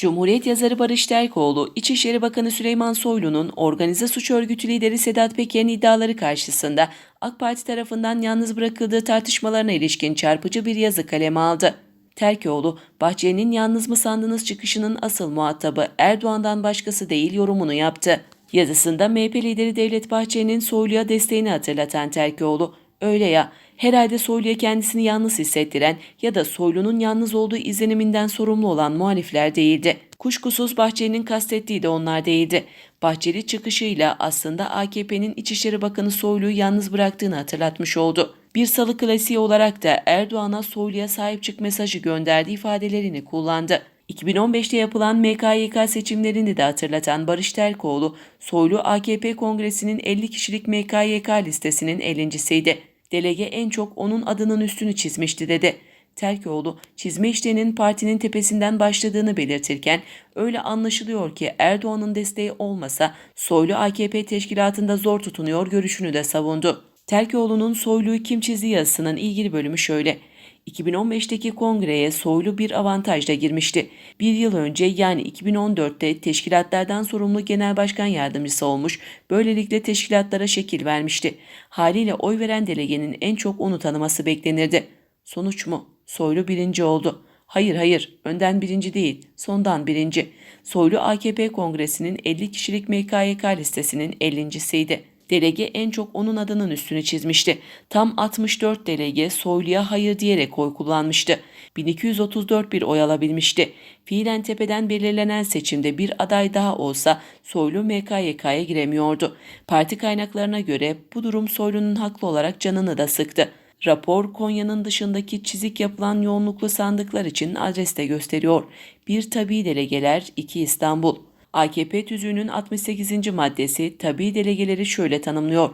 Cumhuriyet yazarı Barış Terkoğlu, İçişleri Bakanı Süleyman Soylu'nun organize suç örgütü lideri Sedat Peker'in iddiaları karşısında AK Parti tarafından yalnız bırakıldığı tartışmalarına ilişkin çarpıcı bir yazı kaleme aldı. Terkoğlu, Bahçeli'nin yalnız mı sandınız çıkışının asıl muhatabı Erdoğan'dan başkası değil yorumunu yaptı. Yazısında MHP lideri Devlet Bahçeli'nin Soylu'ya desteğini hatırlatan Terkoğlu, öyle ya herhalde Soylu'ya kendisini yalnız hissettiren ya da Soylu'nun yalnız olduğu izleniminden sorumlu olan muhalifler değildi. Kuşkusuz Bahçeli'nin kastettiği de onlar değildi. Bahçeli çıkışıyla aslında AKP'nin İçişleri Bakanı Soylu'yu yalnız bıraktığını hatırlatmış oldu. Bir salı klasiği olarak da Erdoğan'a Soylu'ya sahip çık mesajı gönderdiği ifadelerini kullandı. 2015'te yapılan MKYK seçimlerini de hatırlatan Barış Terkoğlu, Soylu AKP Kongresi'nin 50 kişilik MKYK listesinin 50.siydi. Delege en çok onun adının üstünü çizmişti dedi. Terkoğlu, çizme işlerinin partinin tepesinden başladığını belirtirken, öyle anlaşılıyor ki Erdoğan'ın desteği olmasa Soylu AKP teşkilatında zor tutunuyor görüşünü de savundu. Terkoğlu'nun Soylu'yu kim çizdi yazısının ilgili bölümü şöyle. 2015'teki kongreye Soylu bir avantajla girmişti. Bir yıl önce yani 2014'te teşkilatlardan sorumlu genel başkan yardımcısı olmuş, böylelikle teşkilatlara şekil vermişti. Haliyle oy veren delegenin en çok onu tanıması beklenirdi. Sonuç mu? Soylu birinci oldu. Hayır hayır, önden birinci değil, sondan birinci. Soylu AKP kongresinin 50 kişilik MKYK listesinin 50.siydi. Delege en çok onun adının üstünü çizmişti. Tam 64 delege Soylu'ya hayır diyerek oy kullanmıştı. 1234 bir oy alabilmişti. Fiilen tepeden belirlenen seçimde bir aday daha olsa Soylu MKYK'ya giremiyordu. Parti kaynaklarına göre bu durum Soylu'nun haklı olarak canını da sıktı. Rapor Konya'nın dışındaki çizik yapılan yoğunluklu sandıklar için adreste gösteriyor. Bir tabi delegeler, iki İstanbul. AKP tüzüğünün 68. maddesi tabi delegeleri şöyle tanımlıyor.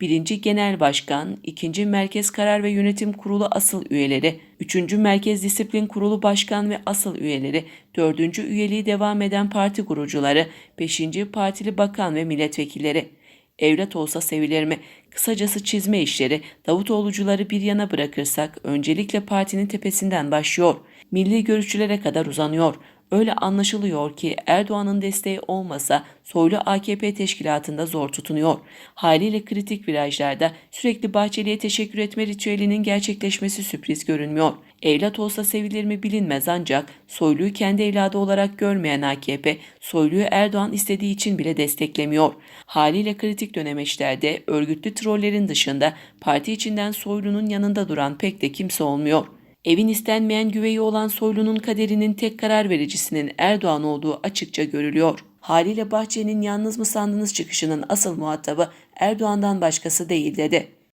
Birinci Genel Başkan, ikinci Merkez Karar ve Yönetim Kurulu asıl üyeleri, üçüncü Merkez Disiplin Kurulu Başkan ve asıl üyeleri, dördüncü üyeliği devam eden parti kurucuları, beşinci partili bakan ve milletvekilleri. Evlat olsa sevilir mi? Kısacası çizme işleri, Davutoğlucuları bir yana bırakırsak öncelikle partinin tepesinden başlıyor. Milli görüşçülere kadar uzanıyor. Öyle anlaşılıyor ki Erdoğan'ın desteği olmasa Soylu AKP teşkilatında zor tutunuyor. Haliyle kritik virajlarda sürekli Bahçeli'ye teşekkür etme ritüelinin gerçekleşmesi sürpriz görünmüyor. Evlat olsa sevilir mi bilinmez ancak Soylu'yu kendi evladı olarak görmeyen AKP, Soylu'yu Erdoğan istediği için bile desteklemiyor. Haliyle kritik dönemeçlerde örgütlü trollerin dışında parti içinden Soylu'nun yanında duran pek de kimse olmuyor. Evin istenmeyen güveyi olan Soylu'nun kaderinin tek karar vericisinin Erdoğan olduğu açıkça görülüyor. Haliyle Bahçeli'nin yalnız mı sandınız çıkışının asıl muhatabı Erdoğan'dan başkası değil dedi.